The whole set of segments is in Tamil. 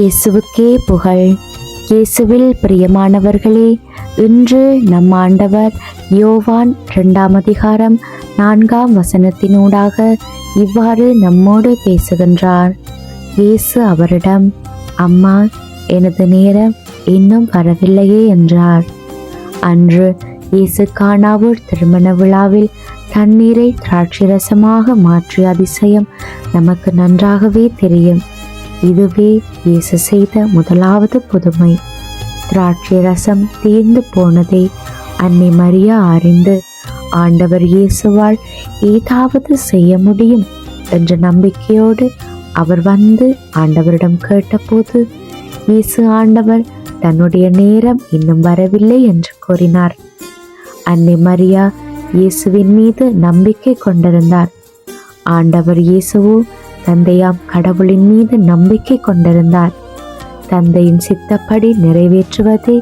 இயேசுவுக்கே புகழ். இயேசுவில் பிரியமானவர்களே இன்று நம் ஆண்டவர் யோவான் இரண்டாம் அதிகாரம் நான்காம் வசனத்தினூடாக இவ்வாறு நம்மோடு பேசுகின்றார். இயேசு அவரிடம் அம்மா எனது நேரம் இன்னும் வரவில்லையே என்றார். அன்று இயேசு காணாவூர் திருமண விழாவில் தண்ணீரை திராட்சரசமாக மாற்றிய அதிசயம் நமக்கு நன்றாகவே தெரியும். இதுவே இயேசு செய்த முதலாவது புதுமை. திராட்சை ரசம் தீர்ந்து போனதை அன்னை மரியா அறிந்து ஆண்டவர் இயேசுவால் ஏதாவது செய்ய முடியும்? என்ற நம்பிக்கையோடு அவர் வந்து ஆண்டவரிடம் கேட்டபோது இயேசு ஆண்டவர் தன்னுடைய நேரம் இன்னும் வரவில்லை என்று கூறினார். அன்னை மரியா இயேசுவின் மீது நம்பிக்கை கொண்டிருந்தார். ஆண்டவர் இயேசுவோ தந்தையாம் கடவுளின் மீது நம்பிக்கை கொண்டிருந்தார். தந்தையின் சித்தப்படி நிறைவேற்றுவதே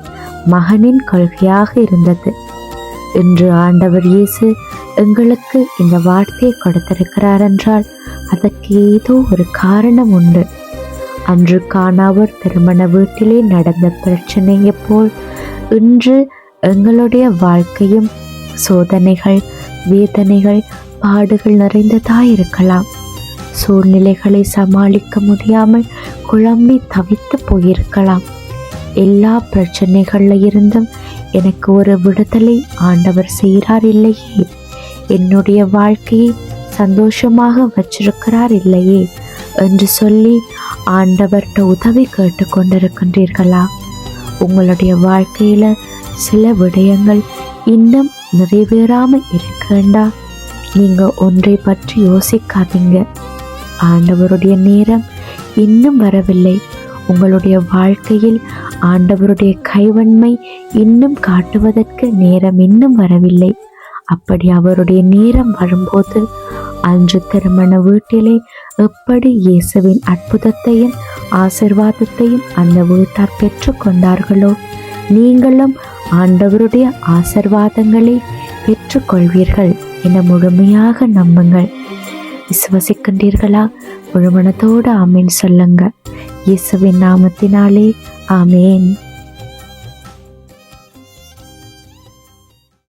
மகனின் கொள்கையாக இருந்தது. இன்று ஆண்டவர் இயேசு எங்களுக்கு இந்த வார்த்தையை கொடுத்திருக்கிறார் என்றால் அதற்கு ஏதோ ஒரு காரணம் உண்டு. அன்று காணாவர் திருமண வீட்டிலே நடந்த பிரச்சனையை போல் இன்று எங்களுடைய வாழ்க்கையும் சோதனைகள் வேதனைகள் பாடுகள் நிறைந்ததாயிருக்கலாம். சூழ்நிலைகளை சமாளிக்க முடியாமல் குழம்பி தவித்து போயிருக்கலாம். எல்லா பிரச்சனைகளில் இருந்தும் எனக்கு ஒரு விடுதலை ஆண்டவர் செய்கிறார் இல்லையே? என்னுடைய வாழ்க்கையை சந்தோஷமாக வச்சிருக்கிறார் இல்லையே? என்று சொல்லி ஆண்டவர்கிட்ட உதவி கேட்டுக்கொண்டிருக்கின்றீர்களா உங்களுடைய வாழ்க்கையில் சில விடயங்கள் இன்னும் நிறைவேறாமல் இருக்கேண்டா நீங்கள் ஒன்றை பற்றி யோசிக்காதீங்க. ஆண்டவருடைய நேரம் இன்னும் வரவில்லை. உங்களுடைய வாழ்க்கையில் ஆண்டவருடைய கைவன்மை இன்னும் காட்டுவதற்கு நேரம் இன்னும் வரவில்லை. அப்படி அவருடைய நேரம் வரும்போது அன்று திருமண வீட்டிலே எப்படி இயேசுவின் அற்புதத்தையும் ஆசிர்வாதத்தையும் அந்த வீட்டார் பெற்று கொண்டார்களோ? நீங்களும் ஆண்டவருடைய ஆசிர்வாதங்களை பெற்றுக்கொள்வீர்கள் என முழுமையாக நம்புங்கள். விசுவசிக்கின்றீர்களா? முழுமனத்தோடு ஆமீன் சொல்லுங்க. இயேசுவின் நாமத்தினாலே ஆமேன்.